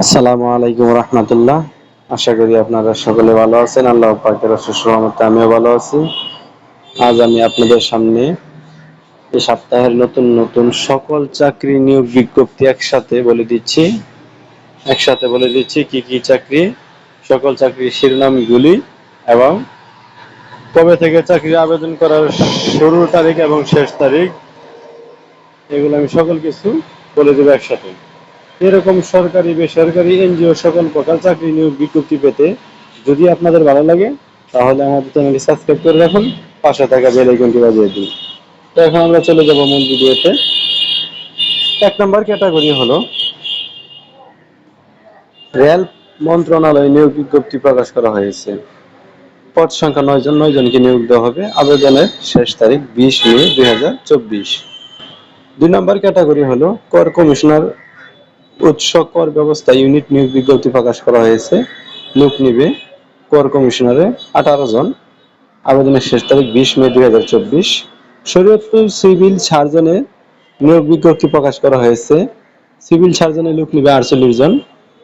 আসসালামু আলাইকুম রহমতুল্লাহ। আশা করি আপনারা সকলে ভালো আছেন। আল্লাহ পাকের অশেষ আমিও ভালো আছি। আজ আমি আপনাদের সামনে এই সপ্তাহের নতুন নতুন সকল চাকরি নিয়োগ বিজ্ঞপ্তি একসাথে বলে দিচ্ছি। একসাথে বলে দিচ্ছি কি কি চাকরি, সকল চাকরির শিরোনামগুলি এবং কবে থেকে চাকরি আবেদন করার শুরুর তারিখ এবং শেষ তারিখ, এগুলো আমি সকল কিছু বলে দেবো একসাথে। এরকম সরকারি, বেসরকারি এনজিও সকল প্রকার চাকরি নিয়োগ বিজ্ঞপ্তি পেতে যদি আপনাদের ভালো লাগে, তাহলে আমাদের চ্যানেলটি সাবস্ক্রাইব করে রাখুন। পাশে থাকা বেল আইকনটি বাজিয়ে দিন। তো এখন আমরা চলে যাব মূল ভিডিওতে। এক নম্বর ক্যাটাগরি হলো রেল মন্ত্রণালয় নিয়োগ বিজ্ঞপ্তি প্রকাশ করা হয়েছে। পদ সংখ্যা নয় জন, নয় জনকে নিয়োগ দেওয়া হবে। আবেদনের শেষ তারিখ বিশ মে দুই হাজার চব্বিশ। দুই নম্বর ক্যাটাগরি হলো কর কমিশনার উৎস কর ব্যবস্থা ইউনিট নিয়োগ বিজ্ঞপ্তি প্রকাশ করা হয়েছে। লোক নিবে কর কমিশনারে আঠারো জন। আবেদনের শেষ তারিখ বিশ মে দুই হাজার চব্বিশ। শরীয়তপুর সিভিল সার্জনে নিয়োগ বিজ্ঞপ্তি প্রকাশ করা হয়েছে। সিভিল সার্জনে লোক নিবে আটচল্লিশ জন।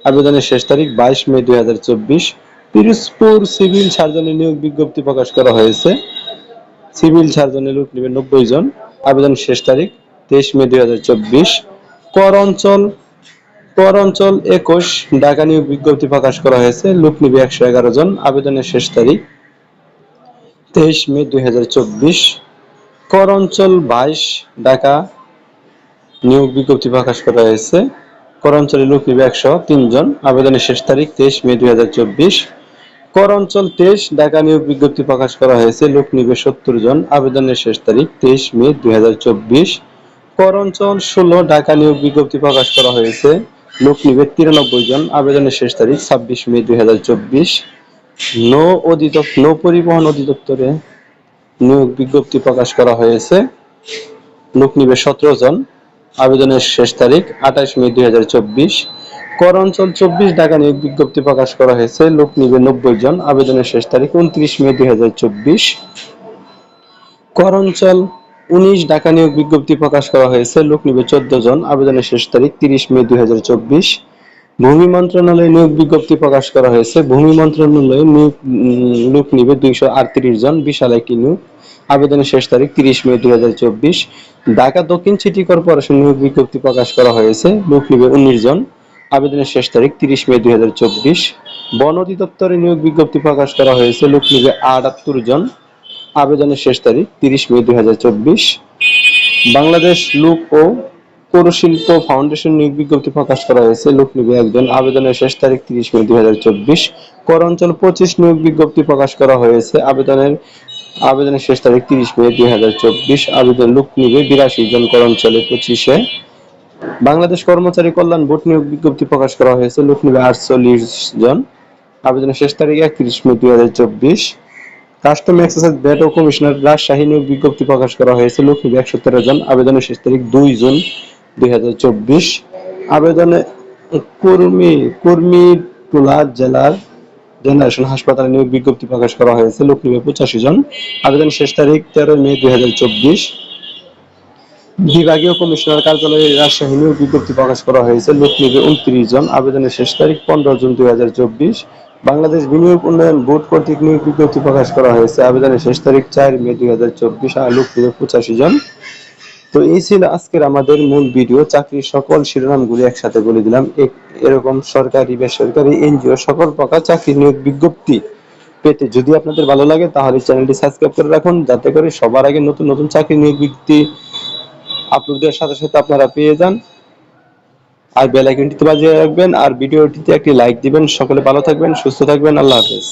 আবেদনের শেষ তারিখ বাইশ মে দুই হাজার চব্বিশ। পিরোজপুর সিভিল সার্জনে নিয়োগ বিজ্ঞপ্তি প্রকাশ করা হয়েছে। সিভিল সার্জনে লোক নিবে নব্বই জন। আবেদন শেষ তারিখ তেইশ মে দুই হাজার চব্বিশ। কর অঞ্চল কর অঞ্চল একুশ, ঢাকা নিয়োগ বিজ্ঞপ্তি প্রকাশ করা হয়েছে। লোক নিবে একশো এগারো জন। আবেদনের শেষ তারিখ তেইশ মে দুই চব্বিশ। অঞ্চল বাইশ, ঢাকা নিয়োগ বিজ্ঞপ্তি প্রকাশ করা হয়েছে। কর অঞ্চলে লোক নিবে একশো তিনজন আবেদনের শেষ তারিখ তেইশ মে দুই হাজার চব্বিশ। কর অঞ্চল তেইশ, ঢাকা নিয়োগ বিজ্ঞপ্তি প্রকাশ করা হয়েছে। লোক নিবে সত্তর জন। আবেদনের শেষ তারিখ তেইশ মে দুই হাজার চব্বিশ। কর অঞ্চল ষোলো, ঢাকা নিয়োগ বিজ্ঞপ্তি প্রকাশ করা হয়েছে। লোক নিবে তিরানব্বই জন। আবেদনের শেষ তারিখ ছাব্বিশ মে দুই হাজার চব্বিশ। নৌ অধিদপ্তর নৌ পরিবহন অধিদপ্তরে নিয়োগ বিজ্ঞপ্তি প্রকাশ করা হয়েছে। লোক নিবে সতেরো জন। আবেদনের শেষ তারিখ আঠাশ মে দুই হাজার চব্বিশ। কর অঞ্চল চব্বিশ, ঢাকা নিয়োগ বিজ্ঞপ্তি প্রকাশ করা হয়েছে। লোক নিবে নব্বই জন। আবেদনের শেষ তারিখ উনত্রিশ মে দুই হাজার চব্বিশ। কর অঞ্চল উনিশ ঢাকা নিয়োগ বিজ্ঞপ্তি প্রকাশ করা হয়েছে। লোক নিবে চোদ্দ জন। আবেদনের শেষ তারিখ তিরিশ মে দুই হাজার চব্বিশ। ভূমি মন্ত্রণালয়ে নিয়োগ বিজ্ঞপ্তি প্রকাশ করা হয়েছে। ভূমি মন্ত্রণালয়ে নিয়োগ লোক নিবে দুইশো আটত্রিশ জন। বিশাল একটি নিয়োগ। আবেদনের শেষ তারিখ তিরিশ মে দুই হাজার চব্বিশ। ঢাকা দক্ষিণ সিটি কর্পোরেশন নিয়োগ বিজ্ঞপ্তি প্রকাশ করা হয়েছে। লোক নিবে উনিশ জন। আবেদনের শেষ তারিখ তিরিশ মে দুই হাজার চব্বিশ। বন অধিদপ্তরে নিয়োগ বিজ্ঞপ্তি প্রকাশ করা হয়েছে। লোক নিবে আটাত্তর জন। আবেদনের শেষ তারিখ তিরিশ মে দুই হাজার চব্বিশ। বাংলাদেশ লোক ও পৌরশিল্প ফাউন্ডেশন নিয়োগ বিজ্ঞপ্তি প্রকাশ করা হয়েছে। লোক নিবে একজন। আবেদনের শেষ তারিখ তিরিশ মে দুই হাজার চব্বিশ। কর অঞ্চল পঁচিশ নিয়োগ বিজ্ঞপ্তি প্রকাশ করা হয়েছে। আবেদনের আবেদনের শেষ তারিখ তিরিশ মে দুই হাজার চব্বিশ। আবেদন লোক নিবে বিরাশি জন কর অঞ্চলে পঁচিশে। বাংলাদেশ কর্মচারী কল্যাণ বোর্ড নিয়োগ বিজ্ঞপ্তি প্রকাশ করা হয়েছে। লোক নিবে আটচল্লিশ জন। আবেদনের শেষ তারিখ একত্রিশ মে দুই হাজার চব্বিশ। কাস্টম এক্সারসাইজ ব্যাট ও কমিশনার রাজশাহী নিয়োগ বিজ্ঞপ্তি প্রকাশ করা হয়েছে। লোক নিবে একশো তেরো জন, আবেদনের শেষ তারিখ দুই জুন দুই হাজার চব্বিশ। আবেদনে কর্মী কর্মী টুলা জেলার জেনারেশন হাসপাতালে নিয়োগ বিজ্ঞপ্তি প্রকাশ করা হয়েছে। লোক নিবে পঁচাশি জন আবেদন শেষ তারিখ তেরো মে দুই হাজার চব্বিশ। বিভাগীয় কমিশনার কার্যালয়ে রাজশাহী নিয়োগ বিজ্ঞপ্তি প্রকাশ করা হয়েছে। লোক নিবে উনত্রিশ জন, আবেদনের শেষ তারিখ পনেরো জুন দুই হাজার চব্বিশ। বাংলাদেশ বিনিয়োগ উন্নয়ন বোর্ড কর্তৃক নিয়োগ বিজ্ঞপ্তি প্রকাশ করা হয়েছে। আবেদনের শেষ তারিখ চার মে দুই হাজার চব্বিশ, আর লোক পঁচাশি জন। তো এই ছিল আজকের আমাদের মূল ভিডিও। চাকরির সকল শিরোনামগুলি একসাথে বলে দিলাম। এরকম সরকারি, বেসরকারি, এনজিও সকল প্রকার চাকরি নিয়োগ বিজ্ঞপ্তি পেতে যদি আপনাদের ভালো লাগে, তাহলে চ্যানেলটি সাবস্ক্রাইব করে রাখুন। যাতে করে সবার আগে নতুন নতুন চাকরি নিয়োগ বিজ্ঞপ্তি আপলোডের সাথে সাথে আপনারা পেয়ে যান। আর বেল আইকনটিতে বাজিয়ে রাখবেন, আর ভিডিওটিতে একটি লাইক দিবেন। সকলে ভালো থাকবেন, সুস্থ থাকবেন। আল্লাহ হাফেজ।